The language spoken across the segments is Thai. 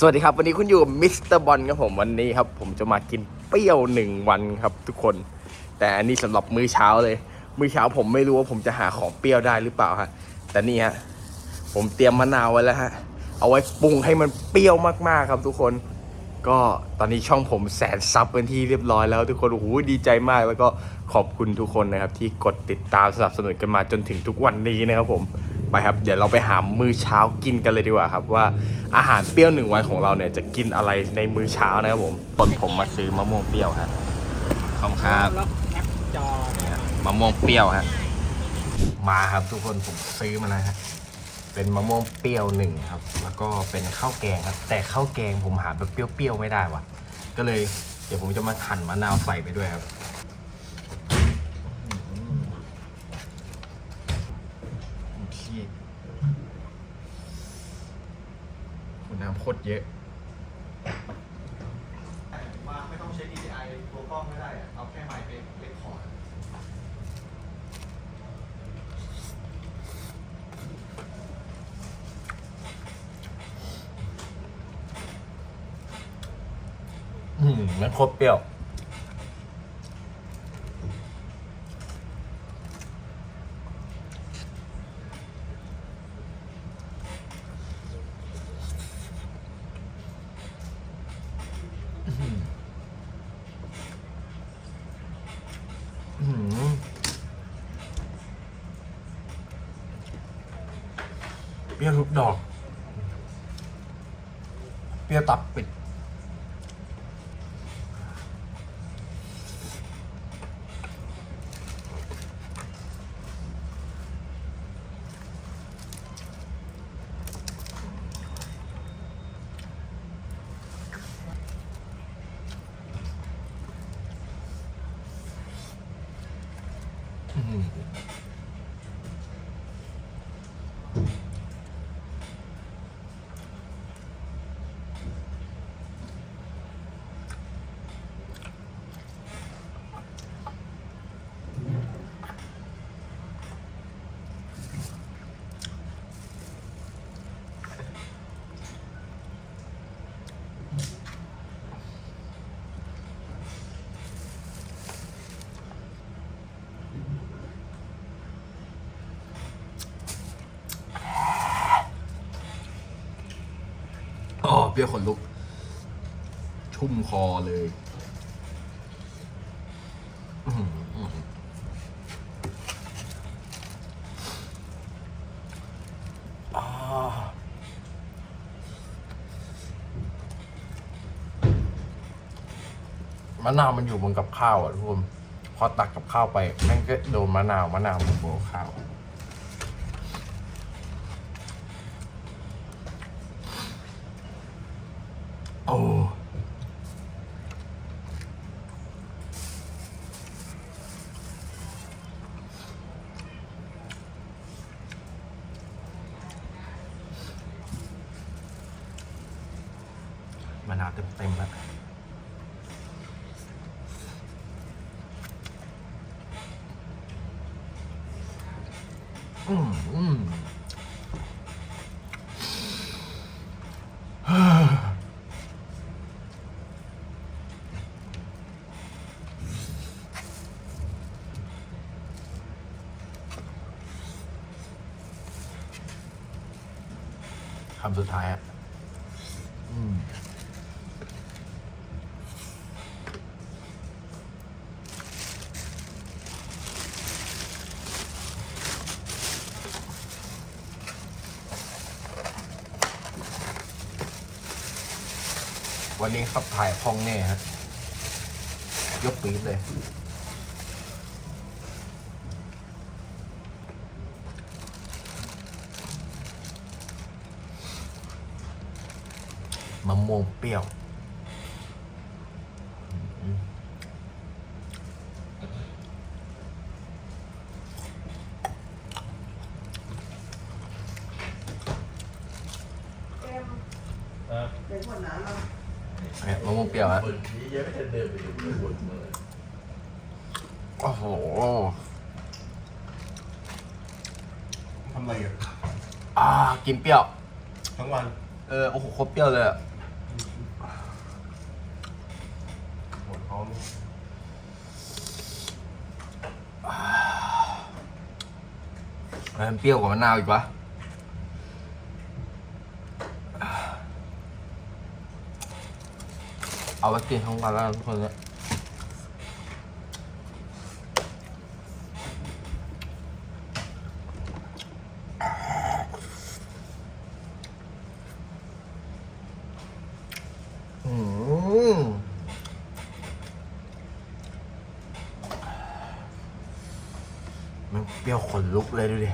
สวัสดีครับ วันนี้คุณอยู่มิสเตอร์บอลครับผมวันนี้ครับ ผมจะมากินเปรี้ยวหนึ่งวันครับ ทุกคน แต่อันนี้สำหรับมื้อเช้าเลย มื้อเช้าผมไม่รู้ว่าผมจะหาของเปรี้ยวได้หรือเปล่าฮะแต่นี่ฮะผมเตรียมมะนาวไว้แล้วฮะเอาไว้ปรุงให้มันเปรี้ยวมากๆครับ ทุกคน ก็ตอนนี้ช่องผมแสนซับเป็นที่เรียบร้อยแล้ว ทุกคนโอ้โหดีใจมากแล้วก็ขอบคุณทุกคนนะครับ ที่กดติดตามสนับสนุนกันมาจนถึงทุกวันนี้นะครับผม ไปครับ เดี๋ยวเราไปหามื้อเช้ากินกันเลยดีกว่าครับ ว่าอาหารเปรี้ยวหนึ่งวันของเราเนี่ยจะกินอะไรในมื้อเช้านะครับผมตอนผมมาซื้อมะม่วงเปรี้ยวฮะขอบคุณครับมะม่วงเปรี้ยวฮะมาครับทุกคนผมซื้อมาแล้วฮะเป็นมะม่วงเปรี้ยวหนึ่งครับ แล้วก็เป็นข้าวแกงครับ แต่ข้าวแกงผมหาแบบเปรี้ยวๆไม่ได้ว่ะ ก็เลยเดี๋ยวผมจะมาหั่นมะนาวใส่ไปด้วยครับขี้คุณน้ำโค ตรเยอะมาไม่ต้องใช้ DPI ตัวกล้องไม่ได้อะเอาแค่ไมค์เป็นเรคคอร์ดอืมมันโคตรเปรี้ยว Mm-hmm. รี้ยวขนลุก ชุ่มคอเลยมะนาวมันอยู่บนกับข้าวอะทุกคน พอตักกับข้าวไปแม่งก็โดนมะนาวมะนาวมันโบข้าว โอ้ มะนาวเต็มๆแล้วอืมอืม คำสุดท้ายอะอืมวันนี้ขับถ่ายห้องแน่ฮะ ยกปี๊ดเลย มะม่วงเปรี้ยวเป็นคนนั้นเราเนี่ยมะม่วงเปรี้ยวฮะเปิดนี้เยอะไม่ทันเดินไปดูเลยบนเลยโอ้โห ทำอะไรอะ อ่า กินเปรี้ยว ทั้งวัน เออ โอ้โหโคตรเปรี้ยวเลยอะ มันเปรี้ยวกว่ามะนาวอีกวะเอาไว้กินทั้งวันแล้วทุกคนเนี่ย มันเปรี้ยวขนลุกเลยดูดิ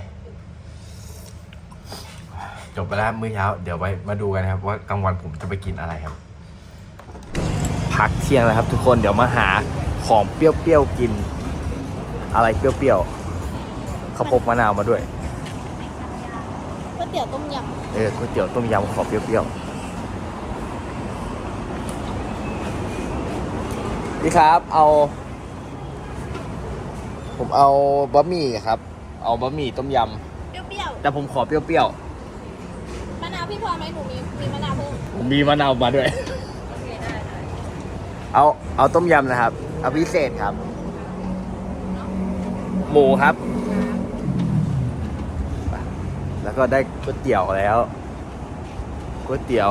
จบไปแล้วมื้อเช้า เดี๋ยวไปมาดูกันนะครับ ว่ากลางวันผมจะไปกินอะไรครับ พักเที่ยงแล้วครับ ทุกคนเดี๋ยวมาหาของเปรี้ยวๆกิน อะไรเปรี้ยวๆเขาพกมะนาวมาด้วยก๋วยเตี๋ยวต้มยเออก๋วยเตี๋ยวต้มยำขอเปรี้ยวๆพี่ครับเอา ผมเอาบะหมี่ครับ เอาบะหมี่ต้มยำเปรี้ยวำแต่ผมขอเปรี้ยวๆ มะนาวพี่พอไหมหนูมีมีมะนาวเพิ่มๆผมมีมะนาวมาด้วย โอเคได้ได้เอาเอาต้มยำนะครับ เอาพิเศษครับ หมูครับ แล้วก็ได้ก๋วยเตี๋ยวแล้วก๋วยเตี๋ยว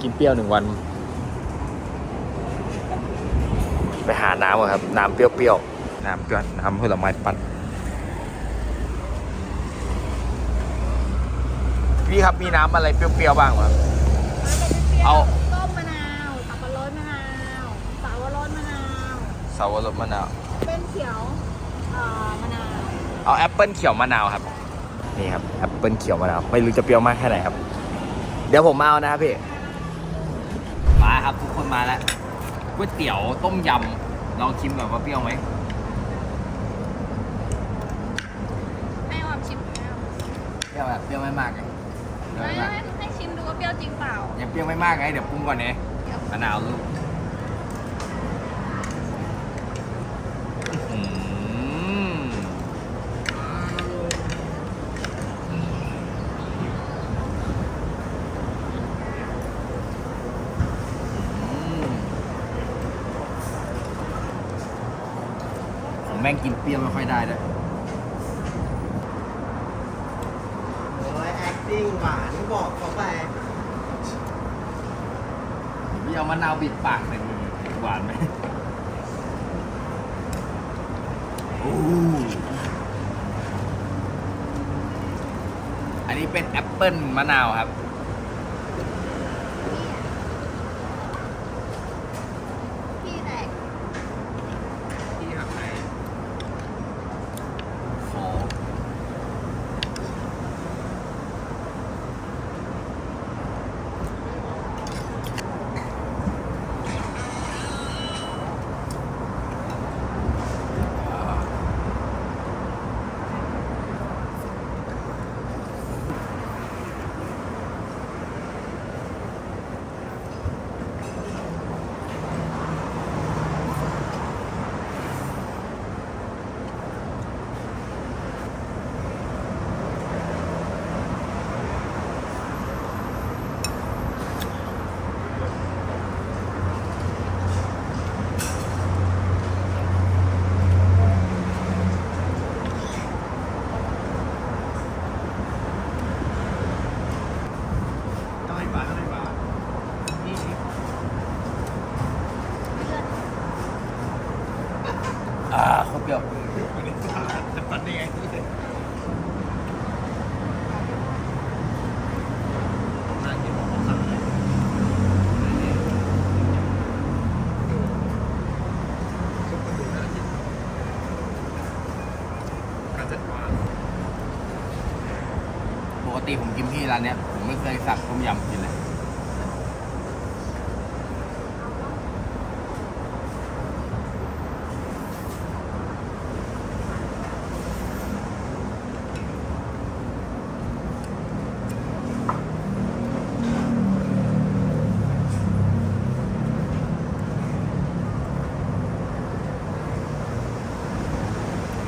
กินเปรี้ยวหนึ่งวัน ไปหาน้ำก่อนครับ น้ำเปรี้ยวๆ น้ำเปรี้ยวน้ำผลไม้ปั่นพี่ครับมีน้ำอะไรเปรี้ยวๆบ้างครับ เอา ต้มมะนาวสับปะรดมะนาวสาวรสมะนาวสาวรสมะนาว เป็นเขียวเอ่อมะนาวเอาแอปเปิลเขียวมะนาวครับ นี่ครับแอปเปิลเขียวมะนาว ไม่รู้จะเปรี้ยวมากแค่ไหนครับ เดี๋ยวผมมาเอานะครับพี่ มาครับทุกคนมาแล้วก๋วยเตี๋ยวต้มยำ ลองชิมก่อนว่าเปรี้ยวไหมให้ออมชิมไหมเปรี้ยวแบบเปรี้ยวไม่มากไงเปรี้ยวไม่ไม่มากไม่ให้ชิมดูว่าเปรี้ยวจริงเปล่า ยังเปรี้ยวไม่มากไงเดี๋ยวปรุงก่อนเนี่ยมะนาวลูกอื้อหือผม แม่งกินเปรี้ยวไม่ค่อยได้ด้วยโอ้ย acting หวานบอกเขาไปพี่เอามะนาวบิดปากใส่มือหวานไหมโอ้อันนี้เป็นแอปเปิลมะนาวครับ พี่แตก ที่หักไหนขออ่าเขาเปรี้ยวจะปัดได้ไงน่ากินของสั่งเลยปก ติผมกินที่ร้านเนี้ยผมไม่เคยสั่งต้มยำกินเลย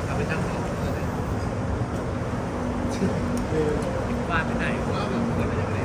เอาไปตั้งสองเลยบ้านไปไหนว่าแบบเกิดอะไรอย่างไร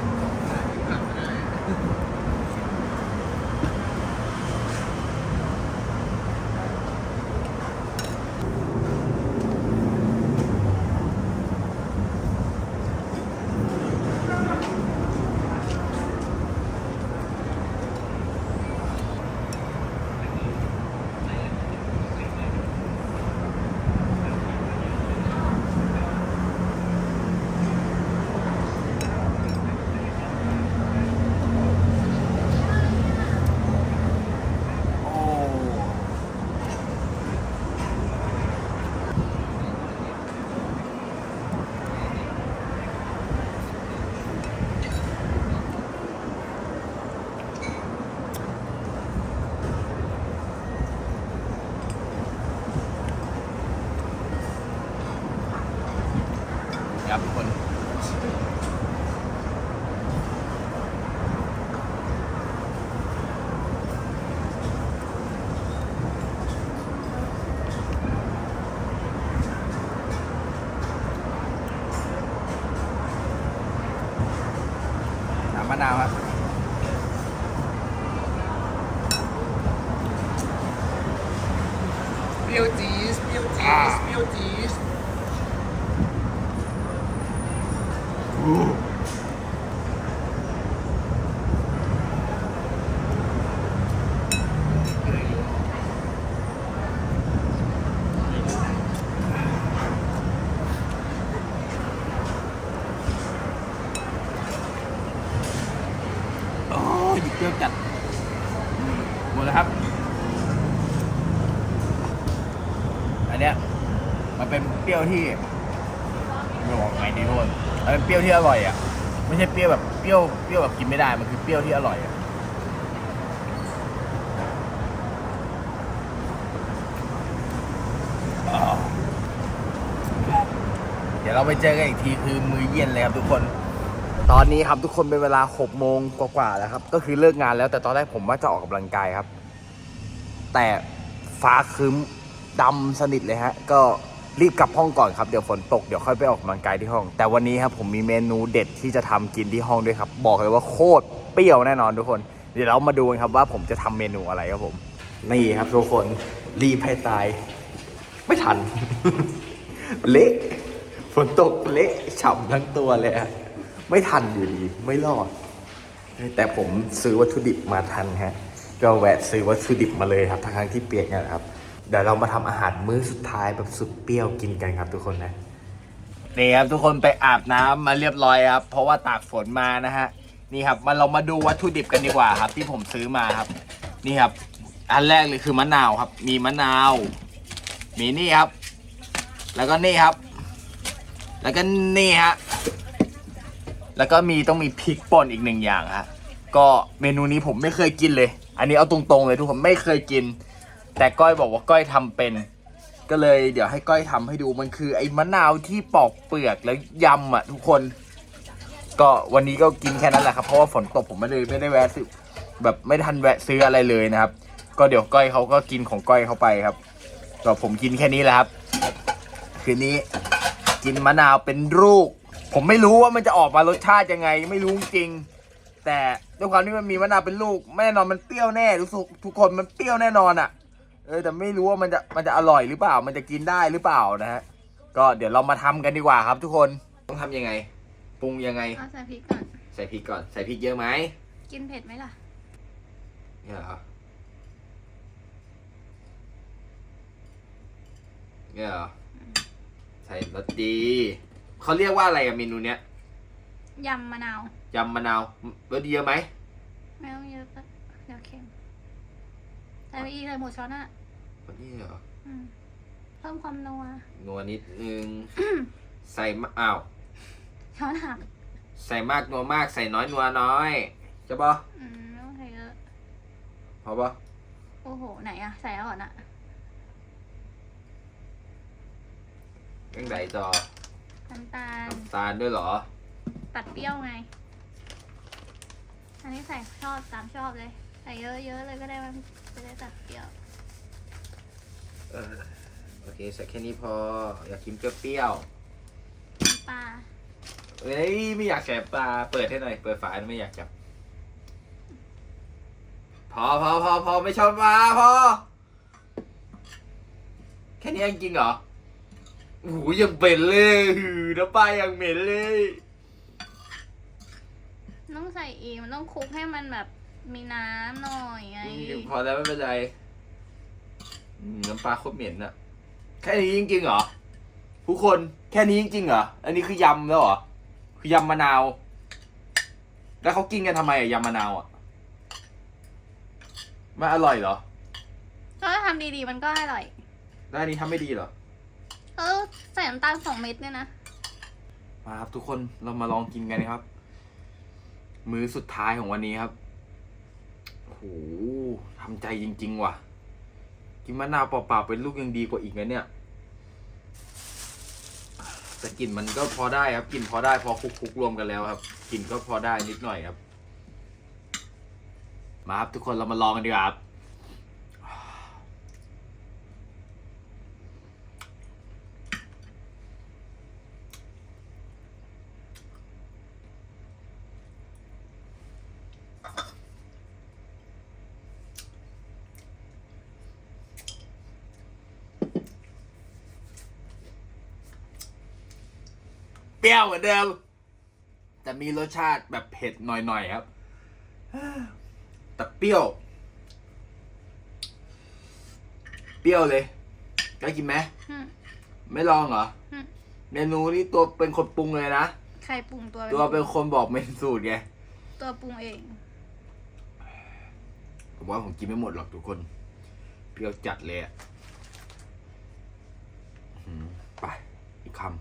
มะนาวครับเปรี้ยวจี๊ดเปรี้ยวจี๊ดเปรี้ยวจี๊ด โอ้ยเปรี้ยวจัดหมดแล้วครับ อั นเนี้ยมันเป็นเปรี้ยวที่ไม่บอกไงดีทุกคนมันเป็นเปรี้ยวที่อร่อยอะไม่ใช่เปรี้ยวแบบเปรี้ยวเปรี้ยวแบบกินไม่ได้มันคือเปรี้ยวที่อร่อยอะเดี๋ยวเราไปเจอกันอีกทีคือมือเย็นเลยครับทุกคน ตอนนี้ครับทุกคนเป็นเวลา6โมงกว่าๆแล้วครับ ก็คือเลิกงานแล้วแต่ตอนแรกผมว่าจะออกกำลังกายครับ แต่ฟ้าครึ้ม ดำสนิทเลยฮะ ก็รีบกลับห้องก่อนครับ เดี๋ยวฝนตก เดี๋ยวค่อยไปออกกำลังกายที่ห้อง แต่วันนี้ครับผมมีเมนูเด็ดที่จะทำกินที่ห้องด้วยครับ บอกเลยว่าโคตรเปรี้ยวแน่นอนทุกคน เดี๋ยวเรามาดูกันครับว่าผมจะทำเมนูอะไรครับผม นี่ครับทุกคนรีบให้ตาย ไม่ทัน เละฝนตกเละฉ่ำทั้งตัวเลยอะไม่ทันอยู่ดี ไม่รอด แต่ผมซื้อวัตถุดิบมาทันฮะ ก็แวะซื้อวัตถุดิบมาเลยครับทั้งๆที่เปียกเนี่ยนะครับ เดี๋ยวเรามาทำอาหารมื้อสุดท้ายแบบสุดเปรี้ยวกินกันครับทุกคนนะนี่ครับทุกคนไปอาบน้ำมาเรียบร้อยครับ เพราะว่าตากฝนมานะฮะนี่ครับมาเรามาดูวัตถุดิบกันดีกว่าครับ ที่ผมซื้อมาครับ นี่ครับ อันแรกเลยคือมะนาวครับ มีมะนาว มีนี่ครับ แล้วก็นี่ครับ แล้วก็นี่ฮะแล้วก็มีต้องมีพริกป่นอีกหนึ่งอย่างฮะก็เมนูนี้ผมไม่เคยกินเลย อันนี้เอาตรงๆเลยทุกคนไม่เคยกิน แต่ก้อยบอกว่าก้อยทำเป็น ก็เลยเดี๋ยวให้ก้อยทำให้ดูมันคือไอ้มะนาวที่ปอกเปลือกแล้วยำอะทุกคน ก็วันนี้ก็กินแค่นั้นแหละครับเพราะว่าฝนตกผมไม่ได้ไม่ได้แวะซื้อแบบไม่ทันแวะซื้ออะไรเลยนะครับ ก็เดี๋ยวก้อยเขาก็กินของก้อยเขาไปครับก็ผมกินแค่นี้แหละครับ คืนนี้กินมะนาวเป็นลูก ผมไม่รู้ว่ามันจะออกมารสชาติยังไง ไม่รู้จริง แต่ด้วยความที่มันมีมะนาวเป็นลูกแน่นอนมันเปรี้ยวแน่ทุกทุกคนมันเปรี้ยวแน่นอนอะ่ะ เออแต่ไม่รู้ว่ามันจะมันจะอร่อยหรือเปล่า มันจะกินได้หรือเปล่านะฮะก็เดี๋ยวเรามาทำกันดีกว่าครับ ทุกคนต้องทำยังไงปรุงยังไงเอาใส่พริกก่อนใส่พริกก่อนใส่พริกเยอะไหมกินเผ็ดไหมล่ะเนี่ยเหรอเนี่ยเหรอใส่รสดีเขาเรียกว่าอะไรอะเมนูเนี้ยยำมะนาวยำมะนาวรสดีเยอะไหมไม่ต้องเยอะก็เดี๋ยวเค็ม ใส่ไปอีกเลยหมดช้อนอะรสดีเหรออืมเพิ่มความนัวนัวนิดนึง ใส่มะอ้าว ช้อนหักใส่มากนัวมาก ใส่น้อยนัวน้อยจะปะอืมไม่ต้องใส่เยอะพอปะโอ้โหไหนอะใส่แล้วก่อนอะยังไงจอน้ำตาลน้ำตาลด้วยเหรอ ตัดเปรี้ยวไง อันนี้ใส่ชอบตามชอบเลย ใส่เยอะๆเลยก็ได้มัน จะได้ตัดเปรี้ยวเออโอเคใส่แค่นี้พอ อยากกินเปรี้ยวน้ำปลาๆเอ้ยไม่อยากแสบปลาเปิดให้หน่อยเปิดฝาไม่อยากจับ พอพอพอพอไม่ชอบปลาพอ แค่นี้ยังจริงเหรอโอ้โหยังเป็นเลยหือน้ำปลายังเหม็นเลย ต้องใส่อีกมันต้องคลุกให้มันแบบ มีน้ำหน่อยไงอืมพอแล้วไม่เป็นไรอืมน้ำปลาโคตรเหม็นอะแค่นี้จริงๆเหรอทุกคนแค่นี้จริงๆเหรออันนี้คือยำแล้วเหรอคือยำมะนาว แล้วเขากินกันทำไมอะยำมะนาวอะไม่อร่อยเหรอ ก็ทำดีๆ มันก็อร่อยแล้วอันนี้ทำไม่ดีเหรอ เออใส่น้ำตาลสองเม็ดเนี่ยนะ มาครับทุกคนเรามาลองกินกันนะครับ มื้อสุดท้ายของวันนี้ครับ โหทำใจจริง ๆ ว่ะ กินมะนาวเปล่าๆเป็นลูกยังดีกว่าอีกนะเนี่ย แต่กลิ่นมันก็พอได้ครับกลิ่นพอได้พอคลุกๆรวมกันแล้วครับกลิ่นก็พอได้นิดหน่อยครับ มาครับทุกคนเรามาลองกันดีกว่าครับ รี้ยวเหมือนเดิม แต่มีรสชาติแบบเผ็ดหน่อยๆครับ แต่เปรี้ยว เปรี้ยวเลยได้กินไหมอืมไม่ลองเหรออืมเมนูนี้ตัวเป็นคนปรุงเลยนะ ใครปรุงตัว ตัวเป็นคนบอกเมนูสูตรไง ตัวปรุงเอง ผมว่าผมกินไม่หมดหรอกทุกคน เปรี้ยวจัดเลยอะอื้อหือไป อีกคำอื้อหือ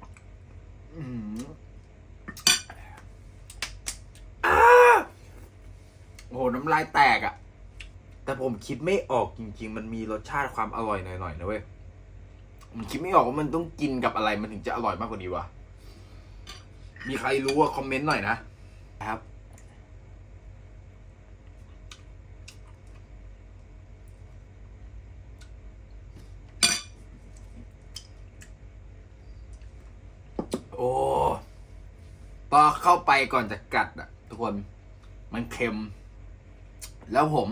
อ้า โอ้โหน้ำลายแตกอะ แต่ผมคิดไม่ออกจริง ๆ มันมีรสชาติความอร่อยหน่อยๆนะเว้ยผมคิดไม่ออกว่ามันต้องกินกับอะไรมันถึงจะอร่อยมากกว่านี้วะมีใครรู้ว่าคอมเมนต์หน่อยนะครับ โอ้ พอเข้าไปก่อนจะกัดอะ ทุกคนมันเค็ม แล้วผม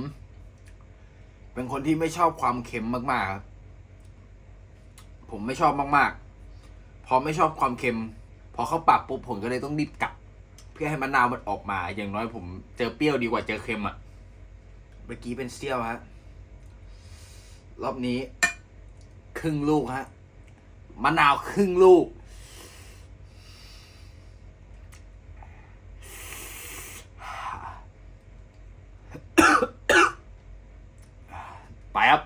เป็นคนที่ไม่ชอบความเค็มมากๆครับผมไม่ชอบมากๆ พอไม่ชอบความเค็ม พอเข้าปากปุ๊บผมก็เลยต้องรีบกัดเพื่อให้มะนาวมันออกมา อย่างน้อยผมเจอเปรี้ยวดีกว่าเจอเค็มอะ เมื่อกี้เป็นเซี่ยวฮะ รอบนี้ ครึ่งลูกฮะ มะนาวครึ่งลูก ไปครับ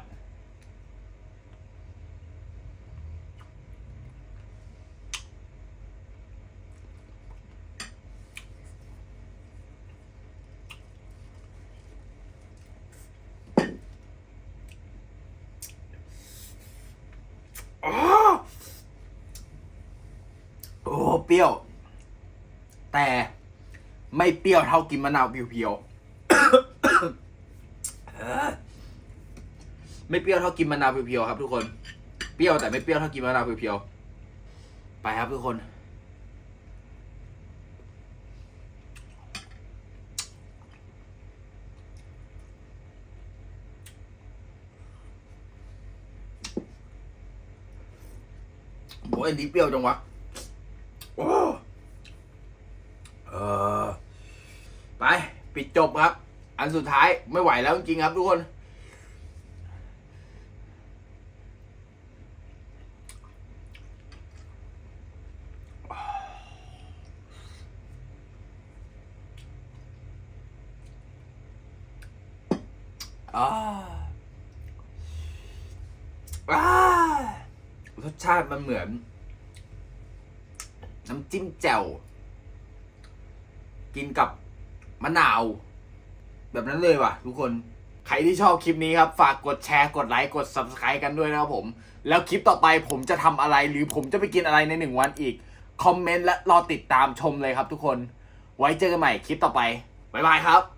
โอ้โอ้เปรี้ยว แต่ไม่เปรี้ยวเท่ากินมะนาวเพียวๆ เออ ไม่เปรี้ยวเท่ากินมะนาวเพียวๆครับ ทุกคน เปรี้ยวแต่ไม่เปรี้ยวเท่ากินมะนาวเพียวๆไปครับทุกคน โอ้ยอันนี้เปรี้ยวจังวะโอ้เออไป ปิดจบครับ อันสุดท้ายไม่ไหวแล้วจริงๆครับทุกคน อ่า อ่ารสชาติมันเหมือน น้ำจิ้มแจ่ว กินกับมะนาว แบบนั้นเลยว่ะ ทุกคน ใครที่ชอบคลิปนี้ครับ ฝากกดแชร์ กดไลค์ กด subscribe กันด้วยนะครับผม แล้วคลิปต่อไปผมจะทำอะไร หรือผมจะไปกินอะไรในหนึ่งวันอีก คอมเมนต์และรอติดตามชมเลยครับทุกคน ไว้เจอกันใหม่คลิปต่อไป บ๊ายบายครับ